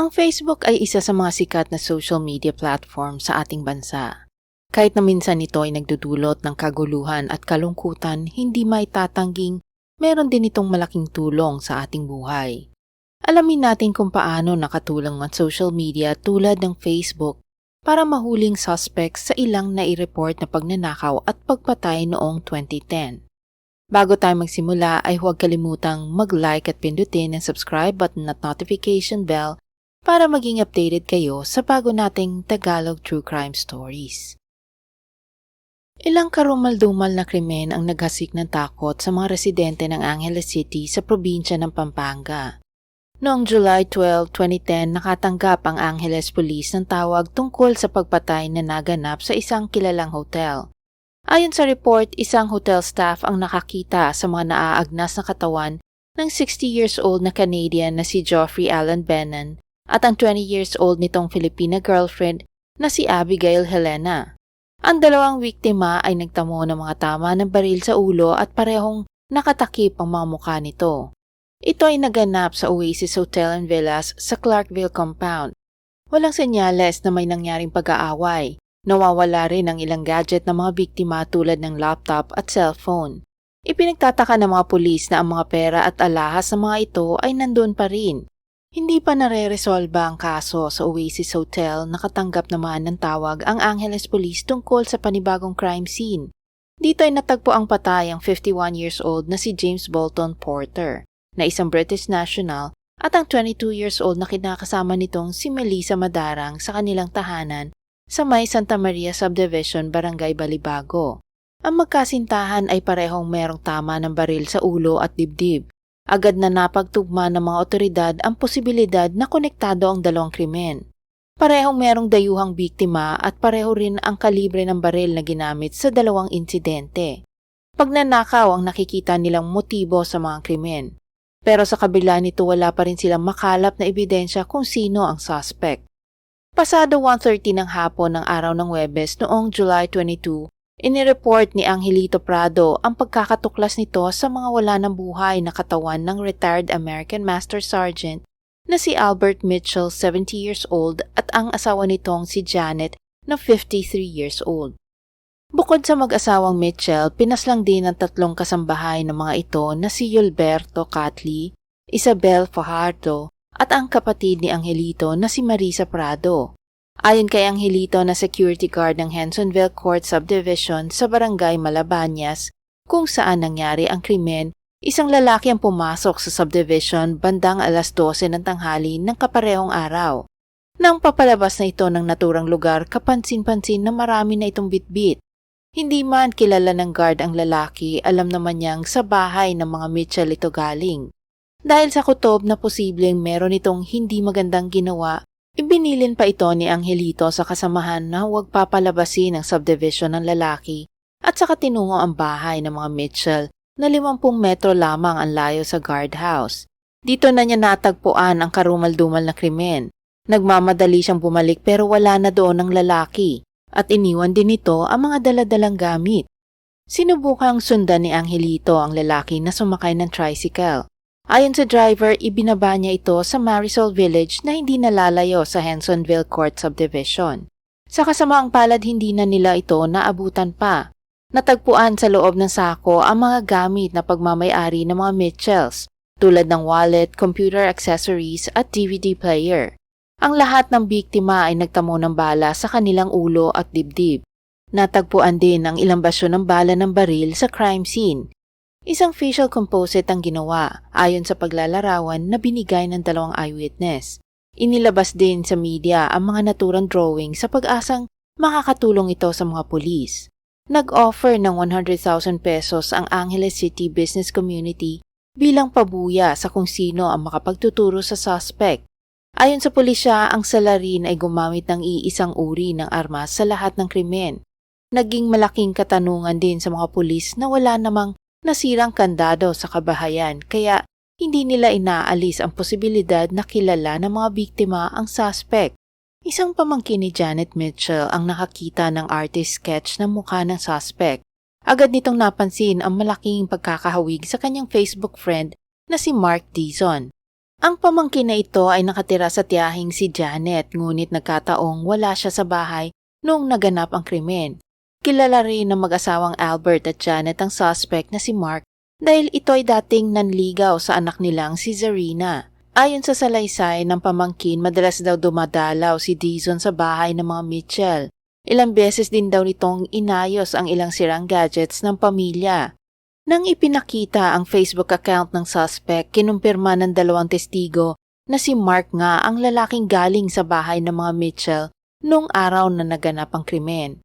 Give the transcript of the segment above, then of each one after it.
Ang Facebook ay isa sa mga sikat na social media platform sa ating bansa. Kahit na minsan ito ay nagdudulot ng kaguluhan at kalungkutan, hindi maitatangging meron din itong malaking tulong sa ating buhay. Alamin natin kung paano nakatulong ang social media tulad ng Facebook para mahuling suspects sa ilang nai-report na pagnanakaw at pagpatay noong 2010. Bago tayo magsimula ay huwag kalimutang mag-like at pindutin ang subscribe button at notification bell para maging updated kayo sa bago nating Tagalog True Crime Stories. Ilang karumal-dumal na krimen ang naghasik ng takot sa mga residente ng Angeles City sa probinsya ng Pampanga. Noong July 12, 2010, nakatanggap ang Angeles Police ng tawag tungkol sa pagpatay na naganap sa isang kilalang hotel. Ayon sa report, isang hotel staff ang nakakita sa mga naaagnas na katawan ng 60 years old na Canadian na si Geoffrey Allen Bennon at ang 20 years old nitong Filipina girlfriend na si Abigail Helena. Ang dalawang biktima ay nagtamo ng mga tama ng baril sa ulo at parehong nakatakip ang mga mukha nito. Ito ay naganap sa Oasis Hotel and Villas sa Clarkville Compound. Walang senyales na may nangyaring pag-aaway. Nawawala rin ang ilang gadget ng mga biktima tulad ng laptop at cellphone. Ipinagtataka ng mga pulis na ang mga pera at alahas ng mga ito ay nandun pa rin. Hindi pa nare-resolba ang kaso sa Oasis Hotel nakatanggap naman ng tawag ang Angeles Police tungkol sa panibagong crime scene. Dito ay natagpo ang patay ang 51 years old na si James Bolton Porter na isang British national at ang 22 years old na kinakasama nitong si Melissa Madarang sa kanilang tahanan sa may Santa Maria Subdivision, Barangay Balibago. Ang magkasintahan ay parehong merong tama ng baril sa ulo at dibdib agad na napagtugma ng mga otoridad ang posibilidad na konektado ang dalawang krimen. Parehong merong dayuhang biktima at pareho rin ang kalibre ng baril na ginamit sa dalawang insidente. Pagnanakaw ang nakikita nilang motibo sa mga krimen. Pero sa kabila nito wala pa rin silang makalap na ebidensya kung sino ang suspect. Pasado 1.30 ng hapon ng araw ng Webes noong July 22, Inireport ni Angelito Prado ang pagkakatuklas nito sa mga wala ng buhay na katawan ng retired American Master Sergeant na si Albert Mitchell, 70 years old, at ang asawa nitong si Janet na 53 years old. Bukod sa mag-asawang Mitchell, pinaslang din ang tatlong kasambahay ng mga ito na si Yulberto Catli, Isabel Fajardo, at ang kapatid ni Angelito na si Marisa Prado. Ayon kay Angelito na security guard ng Hensonville Court Subdivision sa Barangay Malabanyas, kung saan nangyari ang krimen, isang lalaki ang pumasok sa subdivision bandang alas 12 ng tanghali ng kaparehong araw. Nang papalabas na ito ng naturang lugar, kapansin-pansin na marami na itong bitbit. Hindi man kilala ng guard ang lalaki, alam naman niyang sa bahay ng mga Mitchell ito galing. Dahil sa kutob na posibleng meron itong hindi magandang ginawa, Ibinilin pa ito ni Angelito sa kasamahan na huwag papalabasin ang subdivision ng lalaki at saka tinungo ang bahay ng mga Mitchell na 50 metro lamang ang layo sa guardhouse. Dito na niya natagpuan ang karumal-dumal na krimen. Nagmamadali siyang bumalik pero wala na doon ang lalaki at iniwan din ito ang mga daladalang gamit. Sinubukang sundan ni Angelito ang lalaki na sumakay ng tricycle Ayon sa driver, ibinaba niya ito sa Marisol Village na hindi nalalayo sa Hensonville Court Subdivision. Sa kasamaang palad hindi na nila ito naabutan pa. Natagpuan sa loob ng sako ang mga gamit na pagmamayari ng mga Mitchells tulad ng wallet, computer accessories at DVD player. Ang lahat ng biktima ay nagtamo ng bala sa kanilang ulo at dibdib. Natagpuan din ang ilang basyo ng bala ng baril sa crime scene Isang facial composite ang ginawa ayon sa paglalarawan na binigay ng dalawang eyewitness. Inilabas din sa media ang mga naturang drawing sa pag-asang makakatulong ito sa mga pulis. Nag-offer ng 100,000 pesos ang Angeles City Business Community bilang pabuya sa kung sino ang makapagtuturo sa suspect. Ayon sa pulisya, ang salarin ay gumamit ng iisang uri ng armas sa lahat ng krimen. Naging malaking katanungan din sa mga pulis na wala namang nasirang kandado sa kabahayan kaya hindi nila inaalis ang posibilidad na kilala ng mga biktima ang suspect. Isang pamangkin ni Janet Mitchell ang nakakita ng artist sketch ng mukha ng suspect. Agad nitong napansin ang malaking pagkakahawig sa kanyang Facebook friend na si Mark Dizon. Ang pamangkin na ito ay nakatira sa tiyahing si Janet ngunit nagkataong wala siya sa bahay noong naganap ang krimen. Kilala rin ng mag-asawang Albert at Janet ang suspect na si Mark dahil ito ay dating nanligaw sa anak nilang si Zarina. Ayon sa salaysay ng pamangkin, madalas daw dumadalaw si Dizon sa bahay ng mga Mitchell. Ilang beses din daw nitong inayos ang ilang sirang gadgets ng pamilya. Nang ipinakita ang Facebook account ng suspect, kinumpirma ng dalawang testigo na si Mark nga ang lalaking galing sa bahay ng mga Mitchell noong araw na naganap ang krimen.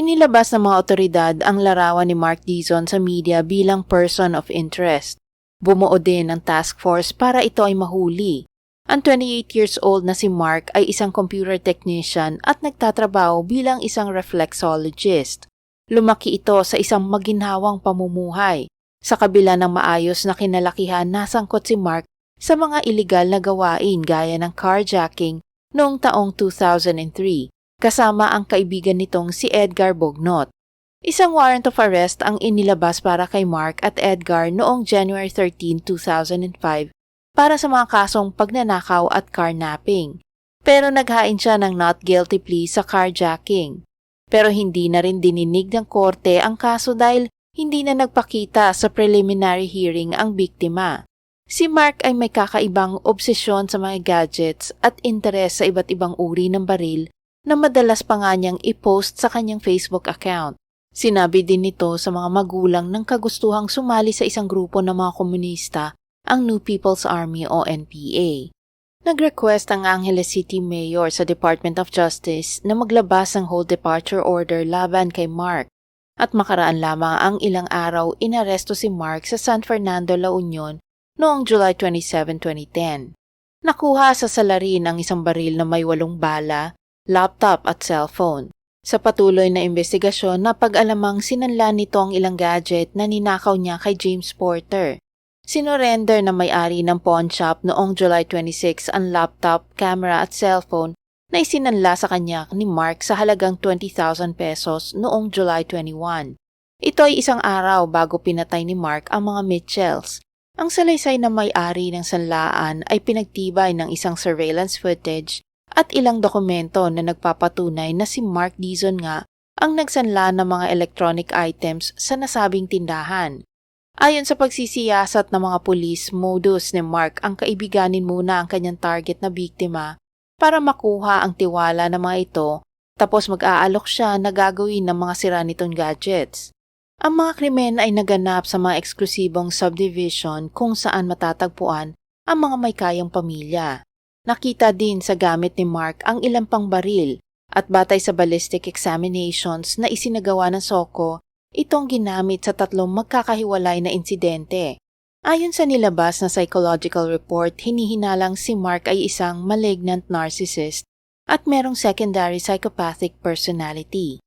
Inilabas ng mga otoridad ang larawan ni Mark Dizon sa media bilang person of interest. Bumuo din ang task force para ito ay mahuli. Ang 28 years old na si Mark ay isang computer technician at nagtatrabaho bilang isang reflexologist. Lumaki ito sa isang maginhawang pamumuhay. Sa kabila ng maayos na kinalakihan, nasangkot si Mark sa mga iligal na gawain gaya ng carjacking noong taong 2003 kasama ang kaibigan nitong si Edgar Bognot. Isang warrant of arrest ang inilabas para kay Mark at Edgar noong January 13, 2005 para sa mga kasong pagnanakaw at carnapping. Pero naghain siya ng not guilty plea sa carjacking. Pero hindi na rin dininig ng korte ang kaso dahil hindi na nagpakita sa preliminary hearing ang biktima. Si Mark ay may kakaibang obsesyon sa mga gadgets at interes sa iba't ibang uri ng baril na madalas pa nga niyang i-post sa kanyang Facebook account. Sinabi din nito sa mga magulang ng kagustuhang sumali sa isang grupo ng mga komunista, ang New People's Army o NPA. Nag-request ang Angeles City Mayor sa Department of Justice na maglabas ng whole departure order laban kay Mark at makaraan lamang ang ilang araw inaresto si Mark sa San Fernando, La Union noong July 27, 2010. Nakuha sa salarin ang isang baril na may walong bala laptop at cellphone. Sa patuloy na investigasyon, napag-alamang sinanla nito ang ilang gadget na ninakaw niya kay James Porter. Sinorender na may-ari ng pawn shop noong July 26 ang laptop, camera at cellphone na isinanla sa kanya ni Mark sa halagang 20,000 pesos noong July 21. Ito ay isang araw bago pinatay ni Mark ang mga Mitchells. Ang salaysay na may-ari ng sanlaan ay pinagtibay ng isang surveillance footage at ilang dokumento na nagpapatunay na si Mark Dizon nga ang nagsanla ng mga electronic items sa nasabing tindahan. Ayon sa pagsisiyasat ng mga pulis, modus ni Mark ang kaibiganin muna ang kanyang target na biktima para makuha ang tiwala ng mga ito tapos mag-aalok siya na gagawin ng mga sira nitong gadgets. Ang mga krimen ay naganap sa mga eksklusibong subdivision kung saan matatagpuan ang mga may kayang pamilya. Nakita din sa gamit ni Mark ang ilang pang baril at batay sa ballistic examinations na isinagawa ng Soko, itong ginamit sa tatlong magkakahiwalay na insidente. Ayon sa nilabas na psychological report, hinihinalang si Mark ay isang malignant narcissist at merong secondary psychopathic personality.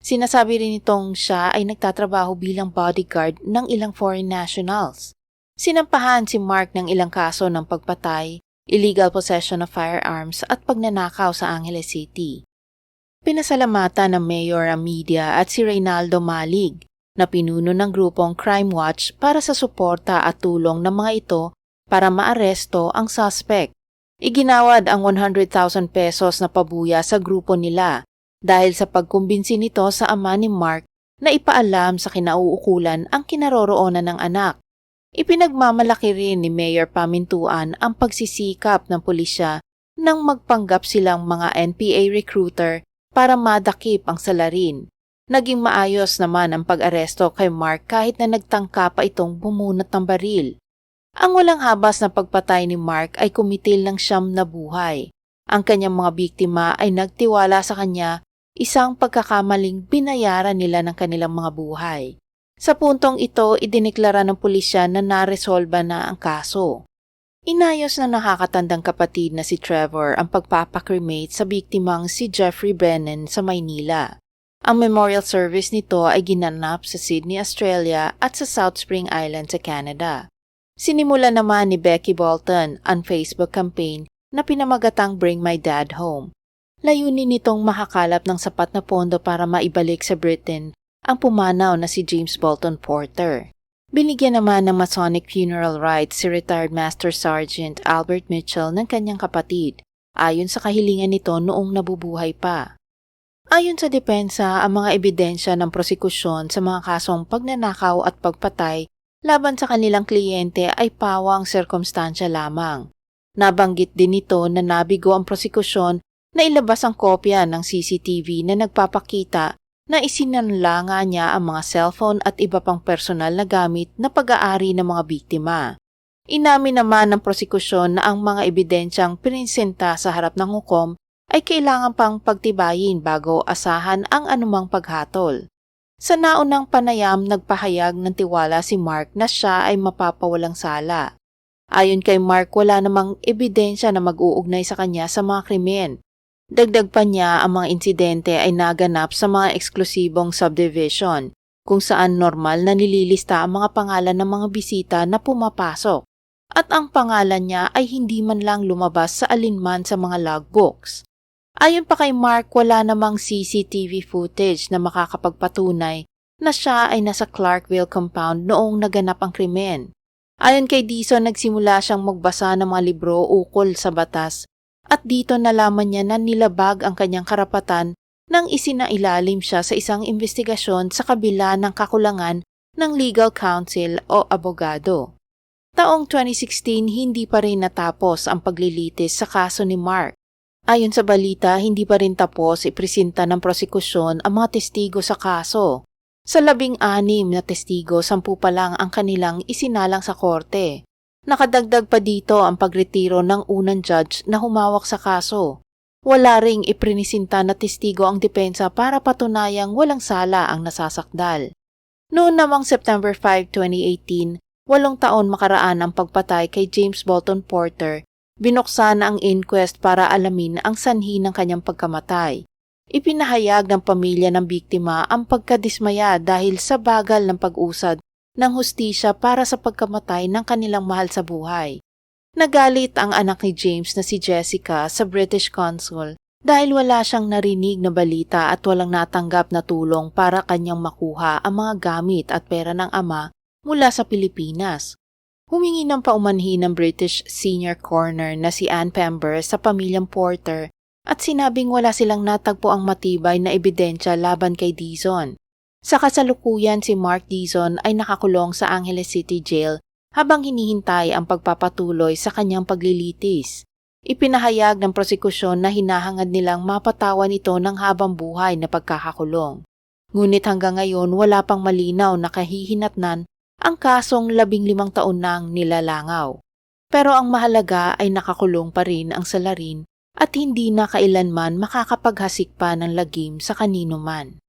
Sinasabi rin itong siya ay nagtatrabaho bilang bodyguard ng ilang foreign nationals. Sinampahan si Mark ng ilang kaso ng pagpatay, illegal possession of firearms at pagnanakaw sa Angeles City. Pinasalamatan ng mayor ang media at si Reynaldo Malig na pinuno ng grupong Crime Watch para sa suporta at tulong ng mga ito para maaresto ang suspect. Iginawad ang 100,000 pesos na pabuya sa grupo nila dahil sa pagkumbinsi nito sa ama ni Mark na ipaalam sa kinauukulan ang kinaroroonan ng anak. Ipinagmamalaki rin ni Mayor Pamintuan ang pagsisikap ng pulisya nang magpanggap silang mga NPA recruiter para madakip ang salarin. Naging maayos naman ang pag-aresto kay Mark kahit na nagtangka pa itong bumunot ng baril. Ang walang habas na pagpatay ni Mark ay kumitil ng siyam na buhay. Ang kanyang mga biktima ay nagtiwala sa kanya isang pagkakamaling binayaran nila ng kanilang mga buhay. Sa puntong ito, idineklara ng pulisya na naresolba na ang kaso. Inayos na nakakatandang kapatid na si Trevor ang pagpapakremate sa biktimang si Jeffrey Brennan sa Maynila. Ang memorial service nito ay ginanap sa Sydney, Australia at sa South Spring Island sa Canada. Sinimula naman ni Becky Bolton ang Facebook campaign na pinamagatang Bring My Dad Home. Layunin nitong makakalap ng sapat na pondo para maibalik sa Britain ang pumanaw na si James Bolton Porter. Binigyan naman ng Masonic funeral rites si retired Master Sergeant Albert Mitchell ng kanyang kapatid, ayon sa kahilingan nito noong nabubuhay pa. Ayon sa depensa, ang mga ebidensya ng prosekusyon sa mga kasong pagnanakaw at pagpatay laban sa kanilang kliyente ay pawang sirkumstansya lamang. Nabanggit din nito na nabigo ang prosekusyon na ilabas ang kopya ng CCTV na nagpapakita na isinanlanga niya ang mga cellphone at iba pang personal na gamit na pag-aari ng mga biktima. Inamin naman ng prosekusyon na ang mga ebidensyang prinsenta sa harap ng hukom ay kailangan pang pagtibayin bago asahan ang anumang paghatol. Sa naunang panayam, nagpahayag ng tiwala si Mark na siya ay mapapawalang sala. Ayon kay Mark, wala namang ebidensya na mag-uugnay sa kanya sa mga krimen. Dagdag pa niya ang mga insidente ay naganap sa mga eksklusibong subdivision, kung saan normal na nililista ang mga pangalan ng mga bisita na pumapasok. At ang pangalan niya ay hindi man lang lumabas sa alinman sa mga logbooks. Ayon pa kay Mark, wala namang CCTV footage na makakapagpatunay na siya ay nasa Clarkville compound noong naganap ang krimen. Ayon kay Dison, nagsimula siyang magbasa ng mga libro ukol sa batas at dito nalaman niya na nilabag ang kanyang karapatan nang isinailalim siya sa isang investigasyon sa kabila ng kakulangan ng legal counsel o abogado. Taong 2016, hindi pa rin natapos ang paglilitis sa kaso ni Mark. Ayon sa balita, hindi pa rin tapos ipresenta ng prosekusyon ang mga testigo sa kaso. Sa labing anim na testigo, sampu pa lang ang kanilang isinalang sa korte. Nakadagdag pa dito ang pagretiro ng unang judge na humawak sa kaso. Wala ring iprinisinta na testigo ang depensa para patunayang walang sala ang nasasakdal. Noon namang September 5, 2018, walong taon makaraan ang pagpatay kay James Bolton Porter, binuksan ang inquest para alamin ang sanhi ng kanyang pagkamatay. Ipinahayag ng pamilya ng biktima ang pagkadismaya dahil sa bagal ng pag-usad ng hustisya para sa pagkamatay ng kanilang mahal sa buhay. Nagalit ang anak ni James na si Jessica sa British consul dahil wala siyang narinig na balita at walang natanggap na tulong para kanyang makuha ang mga gamit at pera ng ama mula sa Pilipinas. Humingi ng paumanhin ng British senior coroner na si Anne Pember sa pamilyang Porter at sinabing wala silang natagpo ang matibay na ebidensya laban kay Dizon. Sa kasalukuyan si Mark Dizon ay nakakulong sa Angeles City Jail habang hinihintay ang pagpapatuloy sa kanyang paglilitis. Ipinahayag ng prosekusyon na hinahangad nilang mapatawan ito ng habang buhay na pagkakakulong. Ngunit hanggang ngayon wala pang malinaw na kahihinatnan ang kasong labing limang taon nang nilalangaw. Pero ang mahalaga ay nakakulong pa rin ang salarin at hindi na kailanman makakapaghasik pa ng lagim sa kanino man.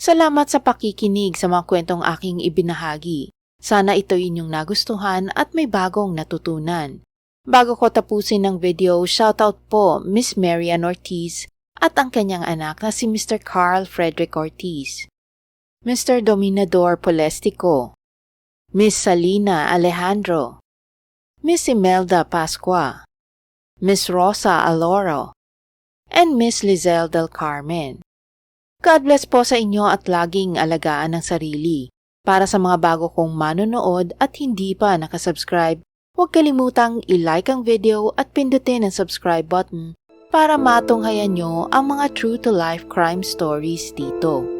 Salamat sa pakikinig sa mga kwentong aking ibinahagi. Sana ito inyong nagustuhan at may bagong natutunan. Bago ko tapusin ang video, shoutout po Miss Marian Ortiz at ang kanyang anak na si Mr. Carl Frederick Ortiz. Mr. Dominador Polestico, Miss Salina Alejandro, Miss Imelda Pascua, Miss Rosa Aloro, and Miss Lizelle del Carmen. God bless po sa inyo at laging alagaan ng sarili. Para sa mga bago kong manonood at hindi pa nakasubscribe, huwag kalimutang i-like ang video at pindutin ang subscribe button para matunghayan nyo ang mga true-to-life crime stories dito.